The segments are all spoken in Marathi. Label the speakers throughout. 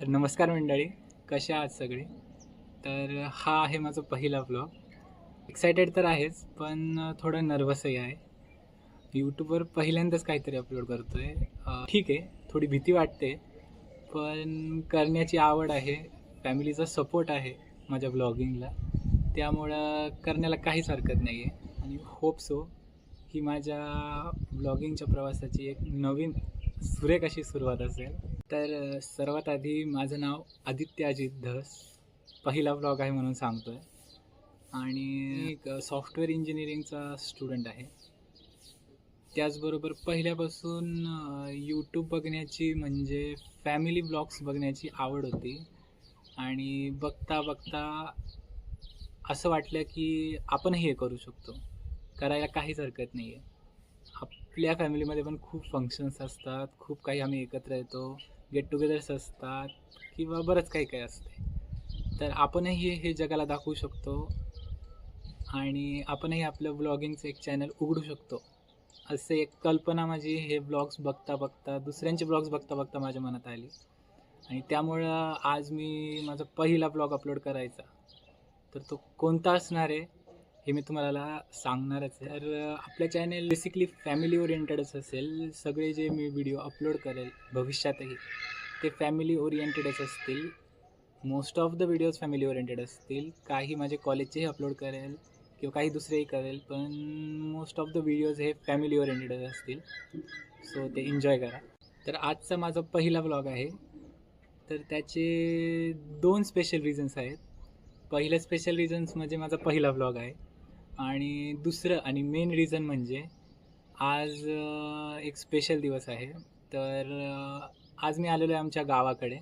Speaker 1: तर नमस्कार मंडळी कशा आहात सगळे? तर हा आहे माझा पहिला ब्लॉग एक्सायटेड तर आहेच पण थोडं नर्वसही आहे. यूट्यूबवर पहिल्यांदाच काहीतरी अपलोड करतो आहे ठीक आहे थोडी भीती वाटते पण करण्याची आवड आहे फॅमिलीचा सपोर्ट आहे माझ्या ब्लॉगिंगला त्यामुळं करण्याला काहीच हरकत नाही आहे आणि होप सो ही माझ्या ब्लॉगिंगच्या प्रवासाची एक नवीन सुरेख अशी सुरुवात असेल. तर सर्वात आधी माझं नाव आदित्य अजित धस. पहिला ब्लॉग आहे म्हणून सांगतो आहे आणि एक सॉफ्टवेअर इंजिनिअरिंगचा स्टुडंट आहे. त्याचबरोबर पहिल्यापासून यूट्यूब बघण्याची म्हणजे फॅमिली ब्लॉग्स बघण्याची आवड होती. आणि बघता बघता असं वाटलं की आपणही हे करू शकतो. करायला काहीच हरकत नाही आहे आपल्या फॅमिलीमध्ये पण खूप फंक्शन्स असतात. खूप काही आम्ही एकत्र येतो. गेट टुगेदर्स असतात किंवा बरंच काही काही असते. तर आपणही हे जगाला दाखवू शकतो. आणि आपणही आपलं ब्लॉगिंगचं एक चॅनल उघडू शकतो. असे एक कल्पना माझी हे ब्लॉग्स बघता बघता दुसऱ्यांचे ब्लॉग्स बघता बघता माझ्या मनात आली. आणि त्यामुळं आज मी माझा पहिला ब्लॉग अपलोड करायचा. तर तो कोणता असणार आहे? हे मी तुम्हाला सांगणारच आहे. तर आपलं चॅनेल बेसिकली फॅमिली ओरिएंटेडच असेल सगळे जे मी व्हिडिओ अपलोड करेल भविष्यातही ते फॅमिली ओरिएंटेडच असतील. Most of the videos family oriented असतील. काही माझे कॉलेजचेही अपलोड करेल किंवा काही दुसरेही करेल पण मोस्ट ऑफ द व्हिडिओज हे फॅमिली ओरिएंटेडच असतील. सो ते एन्जॉय करा. तर आजचा माझा पहिला ब्लॉग आहे. तर त्याचे दोन स्पेशल रिझन्स आहेत. पहिलं स्पेशल रिझन्स म्हणजे माझा पहिला ब्लॉग आहे. आणि दुसरं आणि मेन रिझन म्हणजे आज एक स्पेशल दिवस आहे. तर आज मी आलेलो आहे आमच्या गावाकडे.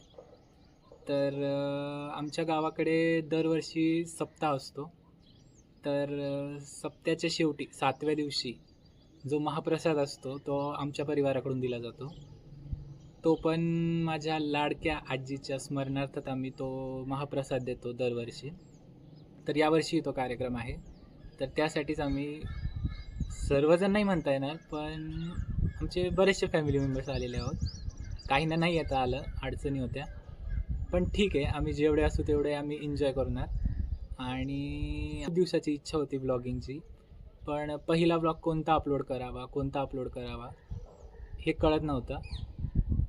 Speaker 1: तर आमच्या गावाकडे दरवर्षी सप्ताह असतो. तर सप्त्याच्या शेवटी सातव्या दिवशी जो महाप्रसाद असतो तो आमच्या परिवाराकडून दिला जातो. तो पण माझ्या लाडक्या आजीच्या स्मरणार्थात आम्ही तो महाप्रसाद देतो दरवर्षी. तर यावर्षी तो कार्यक्रम आहे. तर त्यासाठीच आम्ही सर्वजण नाही म्हणता येणार पण आमचे बरेचसे फॅमिली मेंबर्स आलेले आहोत. काहींना नाही येता आलं अडचणी होत्या. पण ठीक आहे आम्ही जेवढे असू तेवढे आम्ही एन्जॉय करणार. आणि दिवसाची इच्छा होती ब्लॉगिंगची पण पहिला ब्लॉग कोणता अपलोड करावा कोणता अपलोड करावा हे कळत नव्हतं.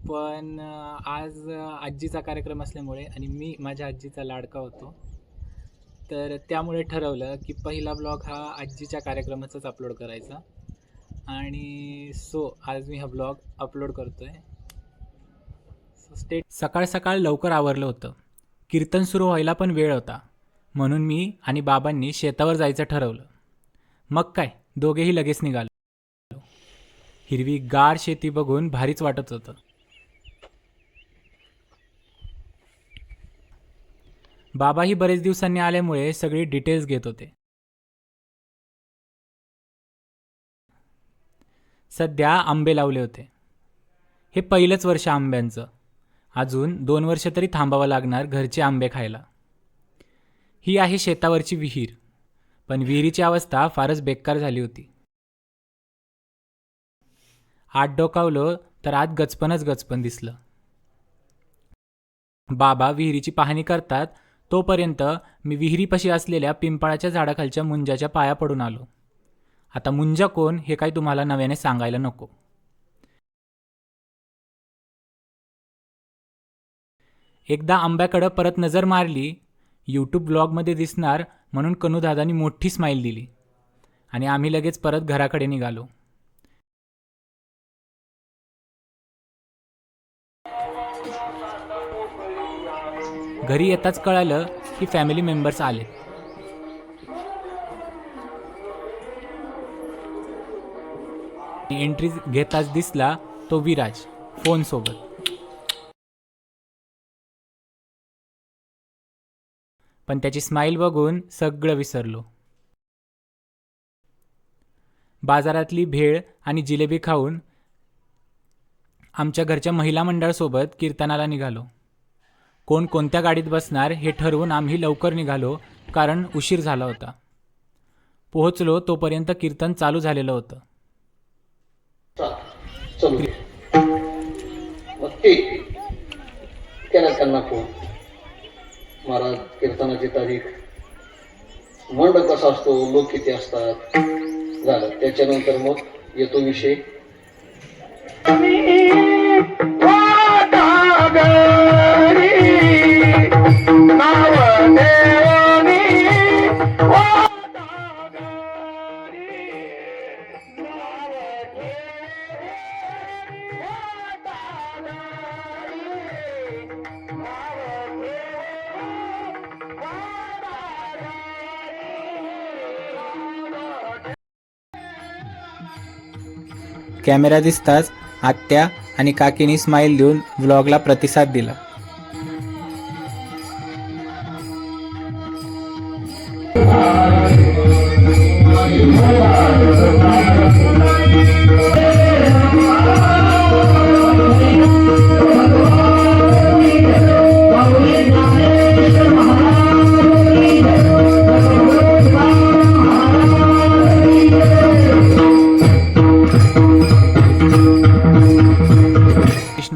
Speaker 1: पण आज आजीचा कार्यक्रम असल्यामुळे आणि मी माझ्या आजीचा लाडका होतो तर त्यामुळे ठरवलं की पहिला ब्लॉग हा आजीच्या कार्यक्रमाचाच अपलोड करायचा. आणि सो आज मी हा ब्लॉग अपलोड करतो आहे स्टेट सकाळ सकाळ लवकर आवरलं होतं. कीर्तन सुरू व्हायला पण वेळ होता. म्हणून मी आणि बाबांनी शेतावर जायचं ठरवलं. मग काय दोघेही लगेच निघालो. हिरवी गार शेती बघून भारीच वाटत होतं. बाबाही बरेच दिवसांनी आल्यामुळे सगळी डिटेल्स घेत होते. सध्या आंबे लावले होते. हे पहिलंच वर्ष आंब्यांचं. अजून दोन वर्ष तरी थांबावं लागणार घरचे आंबे खायला. ही आहे शेतावरची विहीर. पण विहिरीची अवस्था फारच बेकार झाली होती. आत डोकावलं तर आत गचपनच गचपन दिसलं. बाबा विहिरीची पाहणी करतात तोपर्यंत मी विहिरीपाशी असलेल्या पिंपळाच्या झाडाखालच्या मुंजाच्या पाया पडून आलो. आता मुंजा कोण हे काही तुम्हाला नव्याने सांगायला नको. एकदा आंब्याकडं परत नजर मारली यूट्यूब ब्लॉगमध्ये दिसणार म्हणून कनूदादानी मोठी स्माईल दिली आणि आम्ही लगेच परत घराकडे निघालो. घरी येताच कळालं की फॅमिली मेंबर्स आले. एंट्री घेताच दिसला तो विराज फोन सोबत. पण त्याची स्माईल बघून सगळं विसरलो. बाजारातली भेळ आणि जिलेबी खाऊन आमच्या घरच्या महिला मंडळासोबत कीर्तनाला निघालो. कोण कोणत्या गाडीत बसणार हे ठरवून आम्ही लवकर निघालो कारण उशीर झाला होता. पोहोचलो तोपर्यंत कीर्तन चालू झालेलं होतं. फोन. महाराज कीर्तनाची तारीख. मंडप कसा असतो लोक किती असतात झालं. त्याच्यानंतर मग येतो विषय.
Speaker 2: कॅमेरा दिसताच आत्या आणि काकीनी स्माईल देऊन व्लॉगला प्रतिसाद दिला.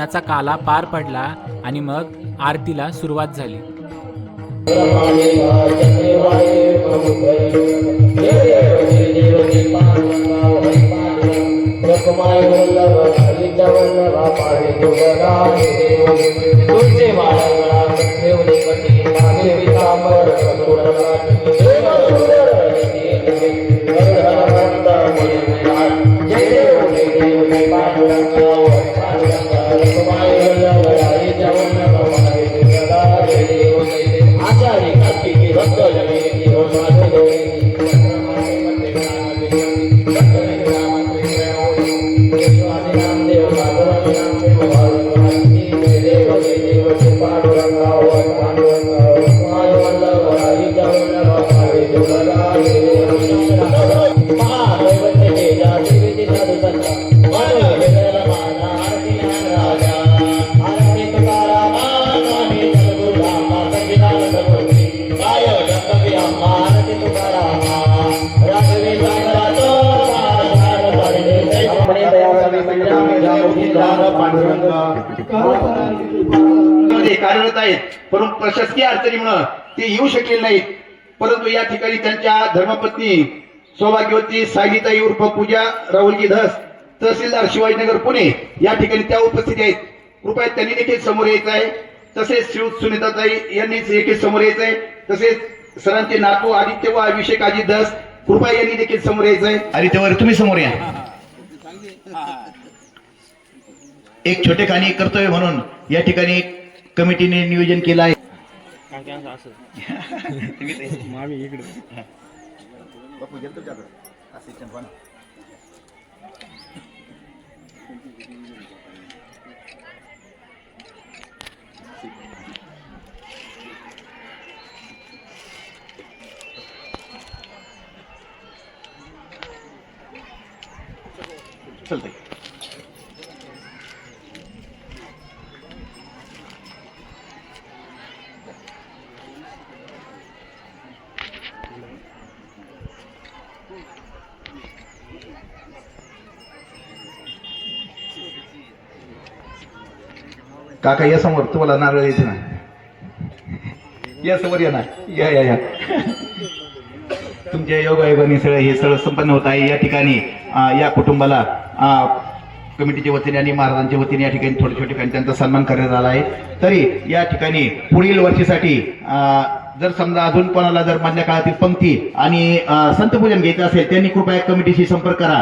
Speaker 2: कृष्णाचा काला पार पडला आणि मग आरतीला सुरुवात झाली.
Speaker 3: कार्यरत आहेत. परंतु प्रशासकीय अडचणीमुळे ते येऊ शकलेले नाहीत. परंतु या ठिकाणी त्यांच्या धर्मपत्नी सौभाग्यवती सायलीताई उर्फ पूजा राहुलजी धस तहसीलदार शिवाजीनगर पुणे या ठिकाणी त्या उपस्थित आहेत. कृपया त्यांनी देखील समोर यायचं आहे. तसेच शिव सुनीताताई यांनी देखील समोर यायचं आहे. तसेच सरांचे नातू आदित्य व अभिषेक अजित धस कृपया यांनी देखील समोर यायचं आहे. आदित्यवर तुम्ही समोर या. एक छोटे खाणी कर्तव्य म्हणून या ठिकाणी कमिटीने नियोजन केलं आहे. काका या समोर तुम्हाला नारळ यायचं ना या समोर या ना. या या या. तुमच्या योगायोगाने सगळं हे सगळं संपन्न होत आहे. या ठिकाणी या कुटुंबाला कमिटीच्या वतीने आणि महाराजांच्या वतीने या ठिकाणी थोड्या छोट्या ठिकाणी त्यांचा सन्मान करण्यात आला आहे. तरी या ठिकाणी पुढील वर्षीसाठी जर समजा अजून कोणाला जर मधल्या काळातील पंक्ती आणि संतपूजन घ्यायचं असेल त्यांनी कृपया कमिटीशी संपर्क करा.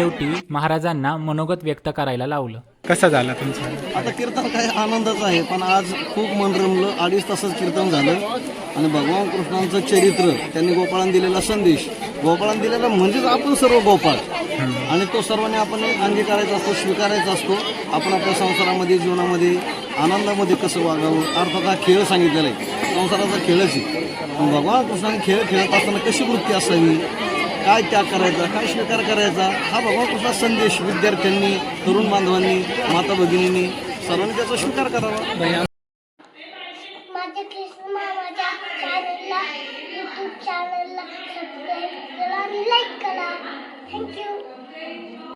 Speaker 2: शेवटी महाराजांना मनोगत व्यक्त करायला लावलं. कसा झाला तुमचा?
Speaker 4: आता कीर्तन काय आनंदाचं आहे पण आज खूप मन रमलं अडीच तासच कीर्तन झालं. आणि भगवान कृष्णांचं चरित्र त्यांनी गोपाळांना दिलेला संदेश. गोपाळांना दिलेला म्हणजेच आपण सर्व गोपाळ. आणि तो सर्वांनी आपण अंगीकारायचा असतो स्वीकारायचा असतो. आपण आपल्या संसारामध्ये जीवनामध्ये आनंदामध्ये कसं वागावं? अर्थात हा खेळ सांगितलेला आहे. संसाराचा खेळच आहे. पण भगवान कृष्णाने खेळ खेळत असताना कशी वृत्ती असावी? काय त्याग करायचा काय स्वीकार करायचा हा बाबा कुठला संदेश विद्यार्थ्यांनी तरुण बांधवांनी माता भगिनींनी सर्वांनी त्याचा स्वीकार करावा?